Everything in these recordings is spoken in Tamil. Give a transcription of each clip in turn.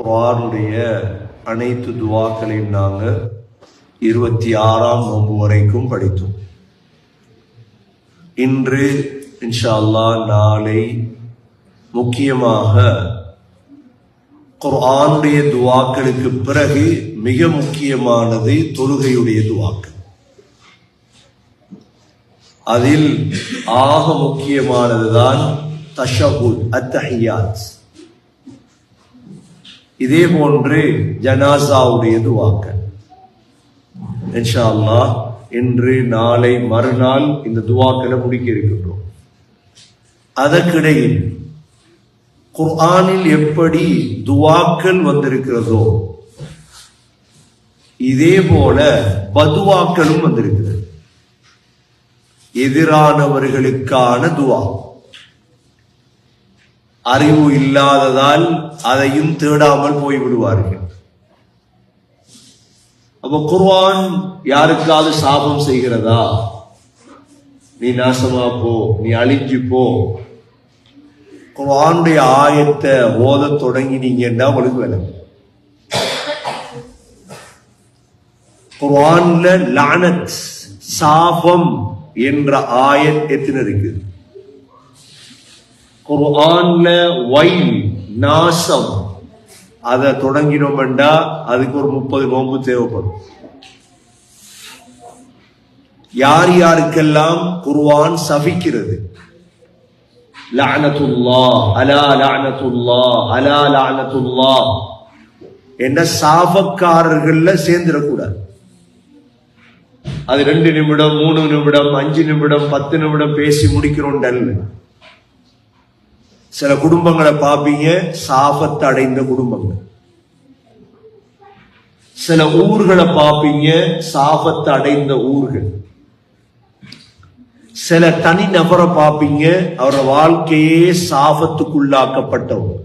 குரானுடைய அனைத்து துவாக்களையும் நாங்கள் இருபத்தி ஆறாம் நோம்பு வரைக்கும் படித்தோம். இன்று இன்ஷா அல்லாஹ் நாளை முக்கியமாக குர்ஆனுடைய துவாக்களுக்கு பிறகு மிக முக்கியமானது தொழுகையுடைய துவாக்கள். அதில் ஆக முக்கியமானதுதான் தஷஹுத் அத்தஹியாத். இதே போன்று ஜனாசாவுடைய துவாக்கள் இன்ஷா அல்லாஹ் இன்று நாளை மறுநாள் இந்த துவாக்களை முடிக்க இருக்கின்றோம். அதற்கிடையில் குர்ஆனில் எப்படி துவாக்கள் வந்திருக்கிறதோ இதே போல பதுவாக்களும் வந்திருக்கிறது. எதிரானவர்களுக்கான துவா. அறிவு இல்லாததால் அதையும் தேடாமல் போய்விடுவார்கள். அப்ப குர்வான் யாருக்காவது சாபம் செய்கிறதா? நீ நாசமா போ நீ அழிஞ்சு போ. குர்வானுடைய ஆயத்தை ஓத தொடங்கினீங்கன்னா உங்களுக்கு வேலை. குர்வான்ல லானத் சாபம் என்ற ஆயத் எத்தனை இருக்குது குர்ஆன்ல வைல் நாசம். அதை தொடங்கினோம்டா அதுக்கு ஒரு முப்பது நோம்பு தேவைப்படும். யார் யாருக்கெல்லாம் குர்வான் சபிக்கிறது? லஅனத்துல்லா அலா லஅனத்துல்லா அலா லஅனத்துல்லா என்ன சாபக்காரர்கள்ல சேர்ந்துடக்கூடாது. அது ரெண்டு நிமிடம் மூணு நிமிடம் அஞ்சு நிமிடம் பத்து நிமிடம் பேசி முடிக்கிறோம் டல்லு. சில குடும்பங்களை பார்ப்பீங்க சாபத்தை அடைந்த குடும்பங்கள். சில ஊர்களை பார்ப்பீங்க சாபத்தை அடைந்த ஊர்கள். சில தனி நபரை பார்ப்பீங்க அவரோட வாழ்க்கையே சாபத்துக்குள்ளாக்கப்பட்டவங்க.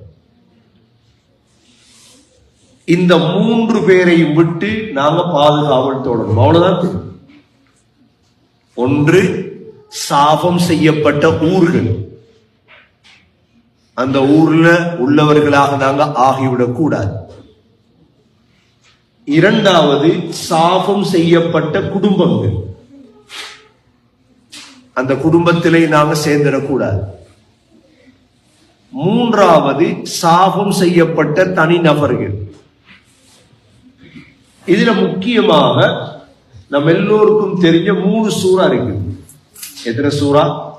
இந்த மூன்று பேரையும் விட்டு நாங்க பாதுகாவல் தொடரும் அவ்வளவுதான் ஒன்று சாபம் செய்யப்பட்ட ஊர்கள். அந்த ஊர்ல உள்ளவர்களாக நாங்க ஆகிவிடக் கூடாது இரண்டாவது சாபம் செய்யப்பட்ட குடும்பங்கள். அந்த குடும்பத்திலே நாங்க சேர்ந்துடக்கூடாது. மூன்றாவது சாபம் செய்யப்பட்ட தனிநபர்கள். இதுல முக்கியமாக நம்ம எல்லோருக்கும் தெரிஞ்ச மூணு சூறா இருக்கு எத்தனை சூறா?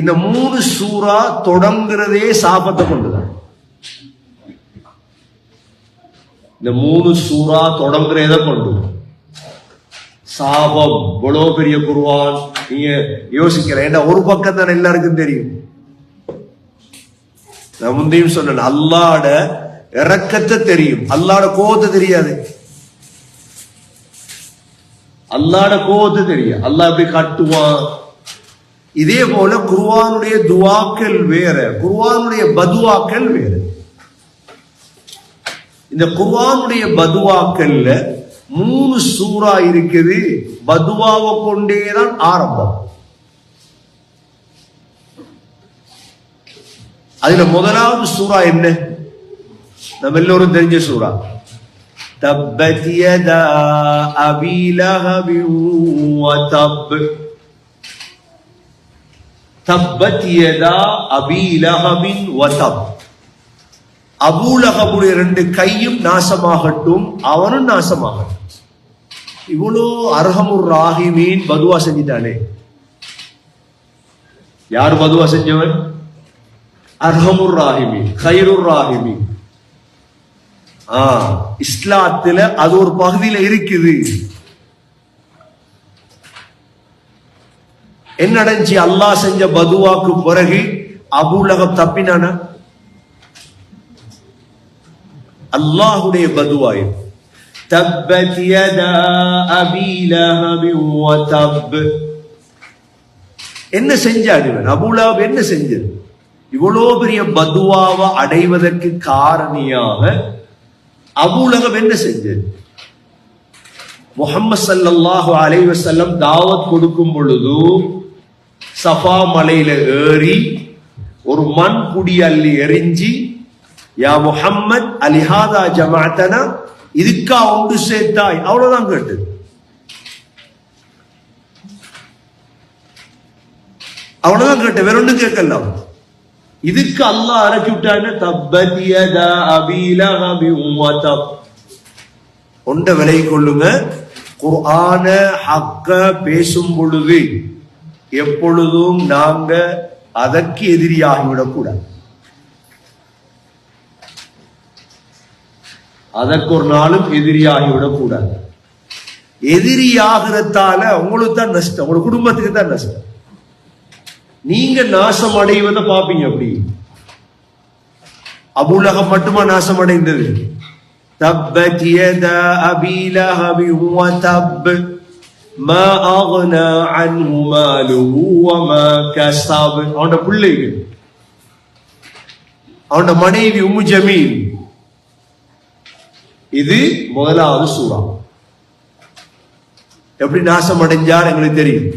இந்த மூணு சூறா தொடங்குறதே சாபத்தை கொண்டுதான். இந்த மூணு சூறா தொடங்குறத கொண்டு. சாபம். இவ்வளவு பெரிய குருவான். நீங்க யோசிக்கிறேன் ஏன்னா ஒரு பக்கம் தான் எல்லாருக்கும் தெரியும். நான் முந்தையும் சொன்னேன் அல்லாட இறக்கத்தை தெரியும். அல்லாட கோபத்தை தெரியாது. அல்லாட கோபத்தை தெரியும் அல்லாஹ் எப்படி காட்டுவான்? இதே போல குருவானுடைய துவாக்கள் வேற குருவானுடைய பதுவாக்கள் வேற. இந்த குர்ஆனுடைய பதுவாக்கள்ல மூணு சூறா இருக்குது பதுவாவை கொண்டேதான் ஆரம்பம். அதுல முதலாவது சூறா என்ன? நம்ம எல்லோரும் தெரிஞ்ச சூறா. தப்பத்தியதா யதா அபி தப்பத் யதா அபி லஹபின் வதப். அபூலகபுடைய ரெண்டு கையும் நாசமாகட்டும் அவனும் நாசமாகட்டும். இவ்வளோ அர்ஹமுர் ராஹிமீன் பதுவா செஞ்சிட்டானே. யார் பதுவா செஞ்சவன்? அர்ஹமுர் ராஹிமீன் கைருர் ராஹிமீன். ஆ இஸ்லாத்துல அது ஒரு பகுதியில இருக்குது. என்ன அல்லாஹ் செஞ்ச பதுவாக்கு பிறகு அபூலகம் தப்பினானா? அல்லாஹுடைய பதுவாய். தப்பத் யதா அபி லஹபின் என்ன செஞ்சாடு இவன்? அபூலஹப் என்ன செஞ்சது? இவ்வளோ பெரிய பதுவாவை அடைவதற்கு காரணியாக அபுலகம் என்ன செஞ்சது? முகம்மது சல்லாஹு அலைவசல்லம் தாவத் கொடுக்கும் பொழுது சஃபா மலையில ஏறி ஒரு மண் குடி அள்ளி எரிஞ்சி யா முஹம்மத் அலிஹாதா ஜமாத்தனா இதுக்கா ஒன்று சேர்த்தாய். அவ்வளவுதான் கேட்டு அவ்வளவுதான் கேட்டு வேற ஒன்றும் கேட்கலாம் இதுக்கு அல்லாஹ் இறக்கி விட்டான்னு தப்பத் ஒன்றை விலகி கொள்ளுங்க. குர்ஆன ஹக்க பேசும் பொழுது எப்பொழுதும் நாங்க அதற்கு எதிரியாகிவிடக்கூடாது. அதற்கு ஒரு நாளும் எதிரியாகிவிடக்கூடாது. எதிரியாகிறதால உங்களுக்கு தான் நஷ்டம் உங்க குடும்பத்துக்கு தான் நஷ்டம். நீங்க நாசம் அடைவதை பார்ப்பீங்க அப்படி. அபுலகம் மட்டுமா நாசம் அடைந்தது? தப்பத் யதா அபிலஹபி வ தப். மா ஆகுனா அன்ஹு மாலுஹு வமா கஸப் அவனோட புள்ளைக்கு அவனோட மனைவி உம்மு ஜமீல் இது முதலாவது சூறா எப்படி நாசம் அடைஞ்சார் எங்களுக்கு தெரியும்